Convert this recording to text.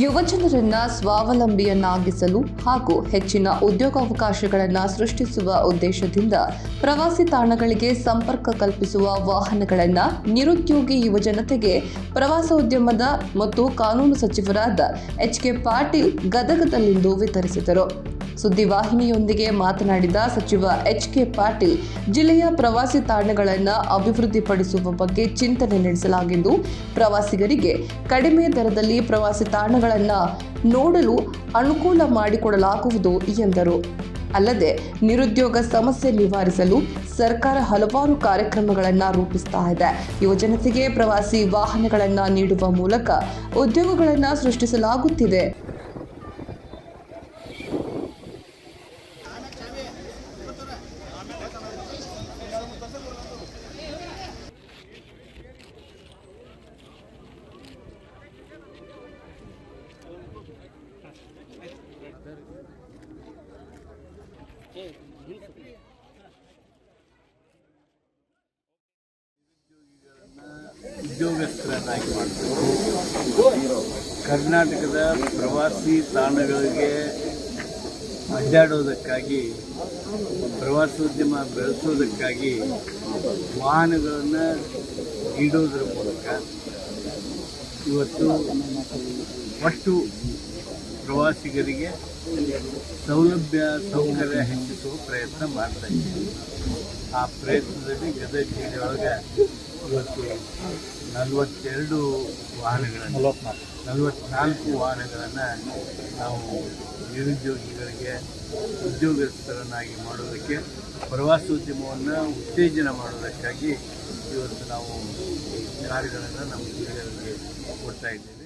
ಯುವಜನರನ್ನ ಸ್ವಾವಲಂಬಿಯನ್ನಾಗಿಸಲು ಹಾಗೂ ಹೆಚ್ಚಿನ ಉದ್ಯೋಗಾವಕಾಶಗಳನ್ನು ಸೃಷ್ಟಿಸುವ ಉದ್ದೇಶದಿಂದ ಪ್ರವಾಸಿ ತಾಣಗಳಿಗೆ ಸಂಪರ್ಕ ಕಲ್ಪಿಸುವ ವಾಹನಗಳನ್ನು ನಿರುದ್ಯೋಗಿ ಯುವಜನತೆಗೆ ಪ್ರವಾಸೋದ್ಯಮದ ಮತ್ತು ಕಾನೂನು ಸಚಿವರಾದ ಎಚ್ ಕೆ ಪಾಟೀಲ್ ಗದಗದಲ್ಲಿಂದು ವಿತರಿಸಿದರು. ಸುದ್ದಿವಾಹಿನಿಯೊಂದಿಗೆ ಮಾತನಾಡಿದ ಸಚಿವ ಎಚ್ ಕೆ ಪಾಟೀಲ್, ಜಿಲ್ಲೆಯ ಪ್ರವಾಸಿ ತಾಣಗಳನ್ನು ಅಭಿವೃದ್ಧಿಪಡಿಸುವ ಬಗ್ಗೆ ಚಿಂತನೆ ನಡೆಸಲಾಗಿದ್ದು, ಪ್ರವಾಸಿಗರಿಗೆ ಕಡಿಮೆ ದರದಲ್ಲಿ ಪ್ರವಾಸಿ ತಾಣಗಳನ್ನು ನೋಡಲು ಅನುಕೂಲ ಮಾಡಿಕೊಡಲಾಗುವುದು ಎಂದರು. ಅಲ್ಲದೆ, ನಿರುದ್ಯೋಗ ಸಮಸ್ಯೆ ನಿವಾರಿಸಲು ಸರ್ಕಾರ ಹಲವಾರು ಕಾರ್ಯಕ್ರಮಗಳನ್ನು ರೂಪಿಸ್ತಾ ಇದೆ. ಯುವಜನತೆಗೆ ಪ್ರವಾಸಿ ವಾಹನಗಳನ್ನು ನೀಡುವ ಮೂಲಕ ಉದ್ಯೋಗಗಳನ್ನು ಸೃಷ್ಟಿಸಲಾಗುತ್ತಿದೆ. ಉದ್ಯೋಗಸ್ಥರನ್ನಾಗಿ ಮಾಡಬೇಕು ಕರ್ನಾಟಕದ ಪ್ರವಾಸಿ ತಾಣಗಳಿಗೆ ಅಡ್ಡಾಡೋದಕ್ಕಾಗಿ ಪ್ರವಾಸೋದ್ಯಮ ಬೆಳೆಸೋದಕ್ಕಾಗಿ ವಾಹನಗಳನ್ನು ಇಡೋದ್ರ ಮೂಲಕ ಇವತ್ತು ಒಟ್ಟು ಪ್ರವಾಸಿಗರಿಗೆ ಸೌಲಭ್ಯ ಸೌಕರ್ಯ ಹೆಚ್ಚಿಸುವ ಪ್ರಯತ್ನ ಮಾಡ್ತಾ ಇದ್ದೀವಿ. ಆ ಪ್ರಯತ್ನದಲ್ಲಿ ಗದಗ ಜಿಲ್ಲೆಯೊಳಗೆ ಇವತ್ತು ನಲವತ್ತೆರಡು ವಾಹನಗಳನ್ನು, ನಲವತ್ನಾಲ್ಕು ವಾಹನಗಳನ್ನು ನಾವು ನಿರುದ್ಯೋಗಿಗಳಿಗೆ, ಉದ್ಯೋಗಸ್ಥರನ್ನಾಗಿ ಮಾಡೋದಕ್ಕೆ, ಪ್ರವಾಸೋದ್ಯಮವನ್ನು ಉತ್ತೇಜನ ಮಾಡೋದಕ್ಕಾಗಿ ಇವತ್ತು ನಾವು ಕಾರ್ಯಗಳನ್ನು ನಮ್ಮ ಜಿಲ್ಲೆಯಲ್ಲಿ ಕೊಡ್ತಾ ಇದ್ದೇವೆ.